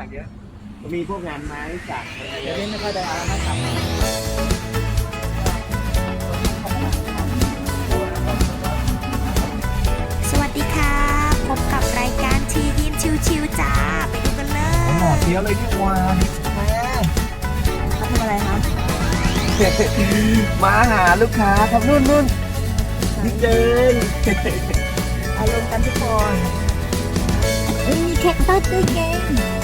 จากเยอะมีพวกงานไม้จากอะไรเดี๋ยวเยนี้อะไม่ค่อยได้เอามาจับสวัสดีค่ะ พบกับรายการทียินชิวๆจ้า ไปดูกันเลยหน่อเฟี้ยวเลยนี่หวานแม่ทำอะไรคะมาหาลูกค้าครับนู่นนู่นพี่เจนอารมณ์กันทุกคนเฮ้ยมีเค้กต้นด้วยเก่ง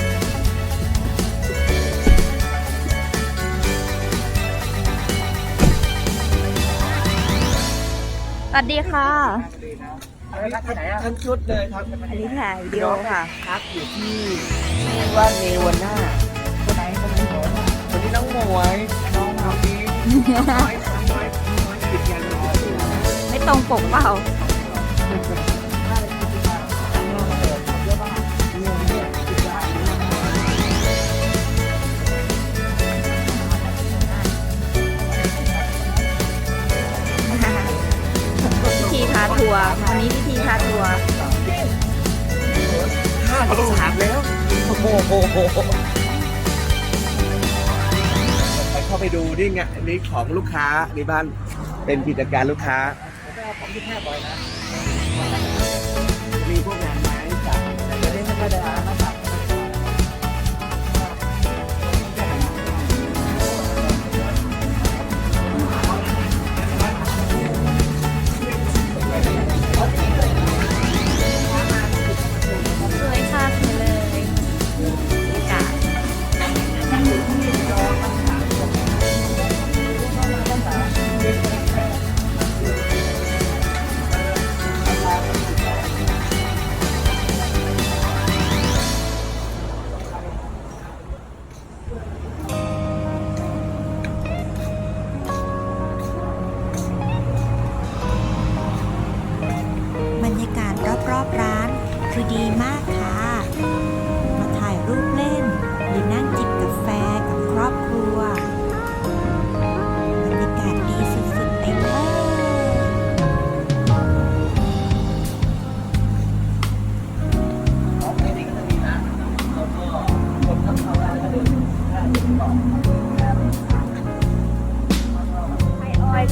วัสดีค่ะที่ไหนอะ ทั้งชุดเลยครับอันนี้ถ่ายวิดีโอค่ะ พักอยู่ที่ชื่อว่าเนวาน่าคนไหนคนไหนหมอคนนี้น้องหมวยน้องน้องนี้น้อยน้อยน้อยติดงานน้อย ไม่ตรงปกเปล่า วร์วันนี้พิธีพาทัวร์ห้าสิบสามแล้ว โอ้โหไปเข้าไปดูนี่ไงอันนี้ของลูกค้าในบ้านเป็นกิจการลูกค้าผมที่แค่บ่อยนะมีพวกงาน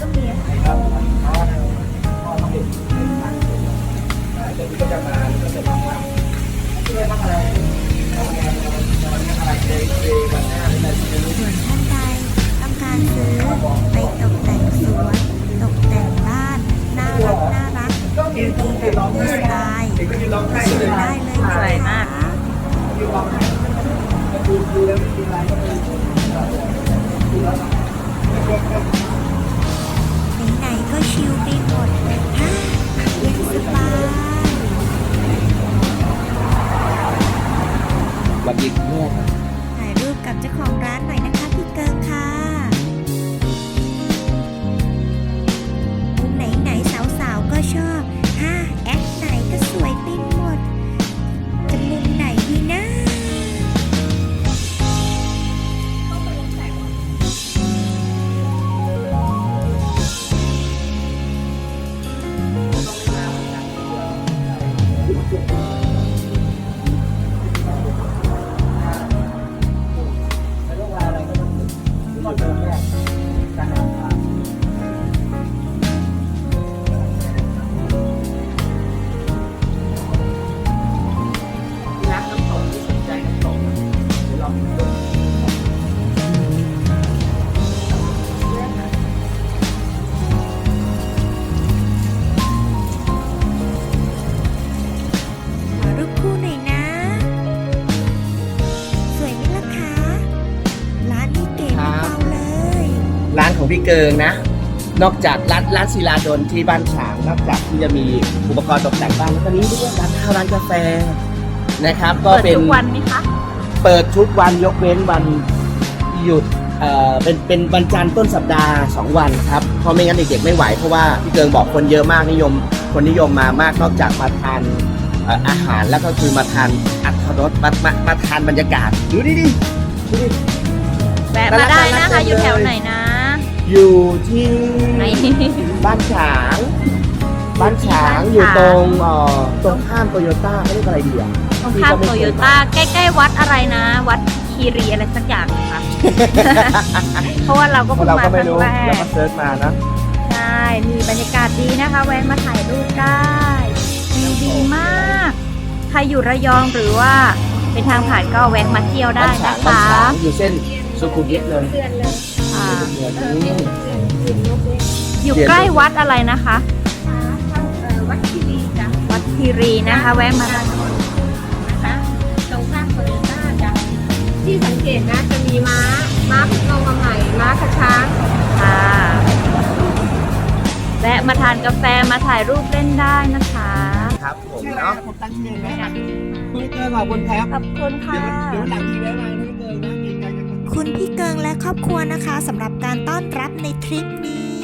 ก็มีครับพอเราเห็นเดี๋ยวนี้ก็จะมาก็จะมาทำเรียกว่าอะไร ร้านของพี่เกิงนะ นอกจากร้านร้านศิลาดลที่บ้านฉางนอกจากที่จะมีอุปกรณ์ตกแต่งบ้านแล้วก็นี้ด้วยร้านข้าวร้านกาแฟนะครับ ก็เปิดเป็นทุกวันไหมคะเปิดทุกวันยกเว้นวันหยุดเอ่อเป็นเป็นวันจันทร์ต้นสัปดาห์ 2 วันครับเพราะไม่งั้นเด็กๆไม่ไหวเพราะว่าพี่เกิงบอกคนเยอะมากนิยม คนนิยมมามากนอกจากมาทานเอ่ออาหารแล้วก็คือมาทานอัตรสมามามาทานบรรยากาศดูดิดิดูดิ แวะมาได้นะคะ อยู่แถวไหนนะ อยู่ที่ไหนบ้านฉางบ้านฉาง บ้านฉางอยู่ตรงเอ่อตรงข้ามโตโยต้าเขาเรียกอะไรดีอะอตรงข้ามโตโยต้าใกล้ๆวัดอะไรนะ วัดคีรีอะไรสักอย่างค่ะเพราะว่าเราก็เพิ่งเรามาก็คไม่รั้งรู้แรเรากก็เซิร์ชมานะใช่มีบรรยากาศดีนะคะ แวะมาถ่ายรูปได้วิวดีมากใครอยู่ระยองหรือว่าเป็นทางผ่านก็แวะมาเที่ยวได้บ้านฉานะงบ้านคะฉางอยู่เส้นสุขุมวิทเลย อ่าอืมอยู่ใกล้วัดอะไรนะคะ วัดคีรีจ้ะวัดคีรีนะคะ แวะมาได้นะคะตรงข้ามโตโยต้าจ้ะที่สังเกตนะจะมีม้า ม้าเพิ่งลงมาใหม่ ม้ากระช้างค่ะแวะมาทานกาแฟมาถ่ายรูปเล่นได้นะคะ ครับผมชื่ออะไรเนาะผมตั้งชื่อไหมคุณเกินขอบคุณครับ ขอบคุณค่ะ เดี๋ยวเดี๋ยวหลังทีได้ไห และครอบครัวนะคะสำหรับการต้อนรับในทริปนี้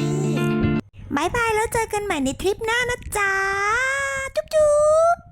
บายบายแล้วเจอกันใหม่ในทริปหน้านะจ๊ะ จุ๊บจุ๊บ